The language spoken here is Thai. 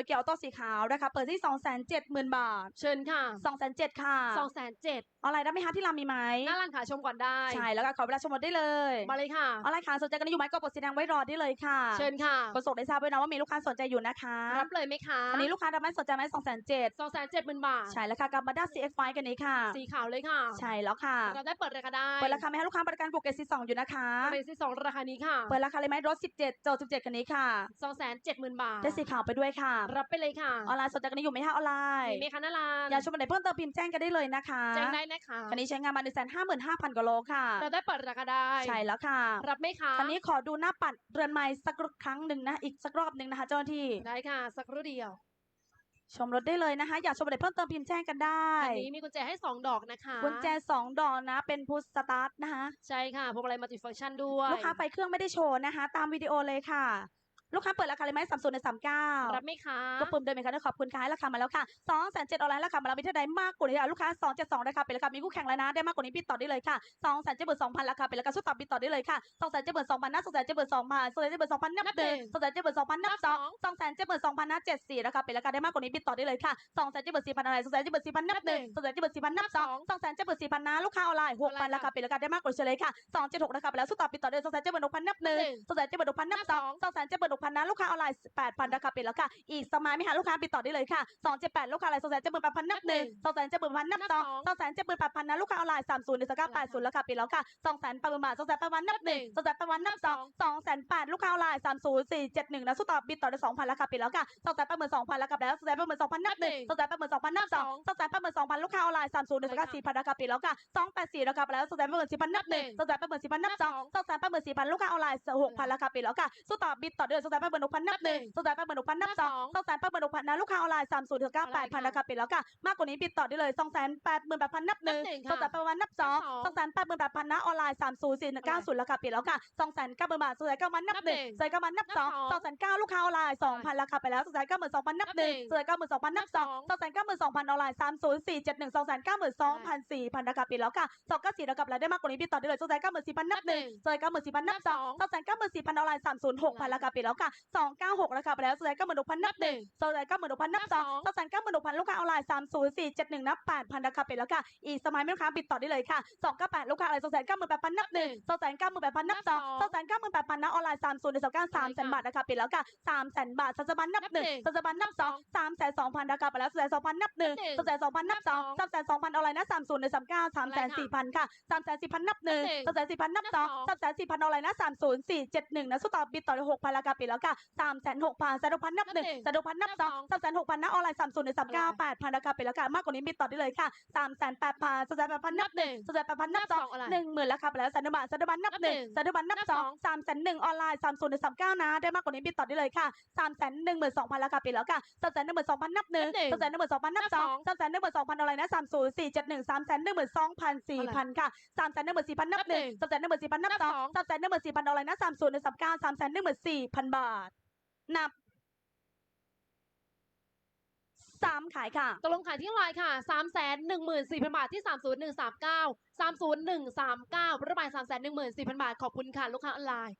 โดยเกียวออโต้สีขาวนะคะ เปิดที่ 270,000 บาท เชิญค่ะ 207,000ค่ะสองแสนเจ็ดออนไลน์ได้ไหมคะที่รามมีไหมหน้าร้านขาชมก่อนได้ ใช่ แล้วก็ขอเวลาชมรถได้เลย มาเลยค่ะออนไลน์ค่ะสนใจกันอยู่ไหมก็กดสีแดงไว้รอได้เลยค่ะ เชิญค่ะกดส่งได้ทราบด้วยนะว่ามีลูกค้าสนใจอยู่นะคะรับเลยไหมคะอันนี้ลูกค้าทำให้สนใจไหม2 7 0 0 0สองแสนเจ็ดหมื่นบาท ใช่แล้วค่ะกับมาด้า CX5 กันนี้ค่ะ สีขาวเลยค่ะ ใช่แล้วค่ะ เราได้เปิดราคาได้ เปิดราคาไหมคะลูกค้าบริการปลูกเกรด12อยู่นะคะเป็นสีสองราคานี้ค่ะ เปิดราคาเลยไหมรถ 17โจทย์17กันนี้ค่ะสองแสนเจ็ดหมื่นบาทได้สีขาวไปด้วยค่ะรับไปเลยค่ะ ออนไลน์สนใจกันอยู่ไหมคะออนไลน์มีไหมคะหน้าร้านอยากชมอันไหนเพิ่มเติมพิมพ์แจ้งกันได้เลยนะคะแจ้งได้นะคะคันนี้ใช้งานมา1 5 5 0 0 0กว่าโลค่ะเราได้เปิดราคาได้ใช่แล้วค่ะ รับไหมคะคันนี้ขอดูหน้าปัดเรือนไม้สักครั้งหนึ่งนะอีกสักรอบหนึ่งนะคะ เจ้าหน้าที่ได้ค่ะ สักครู่เดียวชมรถได้เลยนะคะ อยากชมอะไรเพิ่มเติมพิมพ์แจ้งกันได้อันนี้มีกุญแจให้สองดอกนะคะกุญแจสองดอกนะ เป็นพุชสตาร์ทนะคะ ใช่ค่ะพวงมาลัยมัลติฟังก์ชันด้วย ลูกค้าไฟเครื่องไม่ได้โชว์นะคะ ตามวิดีโอเลยค่ะ ลูกค้าเปิดราคาเลยไหมสามศูนย์ในสามเก้ารับไหมคะก็ปุ่มเดิมไหมคะขอบคุณค่ะให้ราคามาแล้วค่ะสองแสนเจ็ดออนไลน์ราคามาแล้วมีเท่าใดมากกว่านี้ค่ะลูกค้าสองเจ็ดสองราคาเป็นราคามีคู่แข่งแล้วนะได้มากกว่านี้ปิดต่อได้เลยค่ะสองแสนเจ็ดหมื่นสองพันราคาเป็นราคาสู้ต่อปิดต่อได้เลยค่ะสองแสนเจ็ดหมื่นสองพันนะสองแสนเจ็ดหมื่นสองพันสองแสนเจ็ดหมื่นสองพันนับหนึ่งสองแสนเจ็ดหมื่นสองพันนับสองสองแสนเจ็ดหมื่นสองพันนับเจ็ดสี่ราคาเป็นราคาได้มากกว่านี้ปิดต่อได้เลยค่ะสองแสนเจ็ดหมื่นสี่พันอะไรสองแสนเจ็ดหมื่นสี่พันนับหนึ่งสองแสนเจ็ดหมื่นสี่พันนับสองสองแสนเจ็ดหมื่นสี่พันนะลูกค้าออนไลน์หกพันราคาเป็นราคาได้มากกว่าเฉลยค่ะสองเจ็ดหกราคาไปแล้วสู้ต่อปิดต่อได้สองแสนเจ็ดหมื่นหกพันนับหนึ่งสองแสนเจ็ดหมื่นหกพันนับสองสองแสนเจ็ดหมื่นหกพันนะลูกค้าออนไลน์แปดพันราคาเป็นแล้วค่ะ อีกสมัยไหมคะลูกค้าปิดต่อได้เลยค่ะสองเจ็ดแปดลูกค้าอะไรสองแสนเจ็ดหมื่นแปดพันนับหนึ่งสองแสนเจ็ดหมื่นพันนับสองสองแสนเจ็ดหมื่นแปดพันนะลูกค้าออนไลน์สามศูนย์หนึ่งสก้าแปดศูนย์ราคาเป็นแล้วค่ะสองแสนแปดหมื่นบาทสองแสนแปดพันนับหนึ่งสองแสนแปดพันนับสองสองแสนแปดลูกค้าออนไลน์สามศูนย์สี่เจ็ดหนึ่งนะสู้ต่อปิดต่อได้สองพันราคาเป็นแล้วค่ะสองแสนแปดหมื่นสองพันราคาไปแล้วสองแสนแปดหมื่นสองพันนับหนึ่งสองแสนแปดหมื่นสองพันนับสองสองแสนแปดหมื่นสองพันลูกค้าออนไลน์สามศูนย์หนึ่งสก้าสี่พันราคาเป็นแล้วค่ะสองแปดสี่ราคาไปแล้วสองแสนแปดหมื่นสี่พันนับหนึ่งสองแสนแปดหมื่นสี่พันนับสองสองแสนแปดหมื่นสี่พันลูกค้าออนไลน์หกพันราคาเป็นแล้วค่ะสู้ต่อบิดต่อเดือนสองแสนแปดหมื่นหกพันนับหนึ่งสองแสนแปดหมื่นหกพันนับสองสองแสนแปดหมื่นหกพันนะลูกค้าออนไลน์สามศูนย์ถึงเก้าแปดพันราคาเป็นแล้วค่ะมากกว่านี้บิดต่อได้เลยสองแสนแปดหมื่นแปดพันนับหนึ่งสองแสนแปดพันนับสองสองแสนแปดหมื่นแปดพันนะออนไลน์สามศูนย์สี่เก้าศูนย์ราคาเปลี่ยนแล้วค่ะสองแสนเก้าหมื่นบาทสองแสนเก้าพันนับหนึ่งสองแสนเก้าพันนับสองสองแสนเก้าลูกค้าออนไลน์สองพันราคาไปแล้วสองแสนเก้าหมื่นสองพันนับหนึ่งสองแสนเก้าหมื่นสองพันนับสองสองแสนเก้าหมื่นสองพันออนไลน์สามศูนย์สี่เจ็ดหนึ่งสองแสนเก้าหมื่นสองพันสี่พันราคาเปลี่ยนแล้วค่ะสองเก้าสี่ราคาไปแล้วได้มากกว่านี้บิดต่อได้เลยสองแสนเก้าหมื่นสี่พันนับหนึ่งสองแสนเก้าหมื่นสี่พันนับสองสองแสนเก้าหมื่นสี่พันออนไลน์สามศูนย์หกพันราคาเปลี่ยนแล้วค่ะสองเก้าหกราคาไปแล้วสองแสนเก้าหมื่นหกพันนับหนึ่งสองแสนเก้าหมื่นหกพันนับสองสองแสนเก้าหมื่นหกพันลูกค้าออนไลน์สามศูนย์สี่เจ็ดหนึ่งนับแปดพันราคาเปลี่ยนแล้วค่ะ อีกสมัยไม่ลูกค้าบิดต่อได้เลยค่ะสองเก้าแปดลูกค้าอะไรสองแสนเก้าหมื่นแปดพันนับหนึ่งสองแสนเก้าหมื่นแปดพันนับสองสองแสนเก้าหมื่นแปดพันนะออนไลน์สามศูนย์หนึ่งสองเก้าสามแสนบาทราคาเปลี่ยนแล้วค่ะสามแสนบาทสัจบันนับหนึ่งสัจบันนับสองสามแสนสองพันราคาไปแล้วสามแสนสองพันนับหนึ่งสามแสนสองพันนับสองสามแสนสองพันออนไลน์นะสามศูนย์หนึ่งสามเก้าสามแสนสี่พันค่ะสามแสนสี่พันนับหนึ่งสามแสนสี่พันนับสองสามแสนสี่พันออนไลน์นะสามศูนย์สี่เจ็ดหนึ่งนะสู้ต่อบิดต่อเลยหกพันราคาเปลี่ยนแล้วค่ะสามแสนหกพันแสนหกพันนับหนึ่งแสนหกพันนับสองสามแสนหกพันนะออนไลน์สามศูนย์หนึ่งสามเก้าแปดพันราคาเปลี่ยนแล้วค่ะมากกว่านี้บิดต่อได้เลยค่ะสามแสนแปดพันสามแสนแปดพันนับหนึ่งสามแสนแปดพันนับสองหนึ่งหมื่นราคาไปแล้วแสนบาทแสนบาทนับหนึ่งแสนบาทนับสองสามแสนหนึ่งออนไลน์สามศูนย์หนึ่งสามเก้านะได้มากกว่านี้บิดต่อได้เลยค่ะสามแสนหนึ่งหมื่นสองพันราคาเปลี่ยนแล้วค่ะสามแสนหนึ่งหมื่นสองพันนับหนึ่งสามแสนหนึ่งหมื่นสองพันนับสองสามแสนหนึ่งหมื่นสองพันออนไลน์นะสามศูนย์สี่เจ็ดหนึ่งสามแสนหนึ่งหมื่นสองพันสี่พันค่ะสามแสนหนึ่งหมื่นสี่พันนับหนึ่งสามแสนหนึ่งหมื่นสี่พันนับสองสามแสนหนึ่งหมื่นสี่พันออนไลน์นะสามศูนย์หนึ่งสามเก้าสามแสนหนึ่งหมื่นสี่พันบาทนับสามขายค่ะ ตกลงขายที่ไลน์ค่ะสามแสนหนึ่งหมื่นสี่พันบาทที่สามศูนย์หนึ่งสามเก้าสามศูนย์หนึ่งสามเก้าประมาณสามแสนหนึ่งหมื่นสี่พันบาท ขอบคุณค่ะ ลูกค้าออนไลน์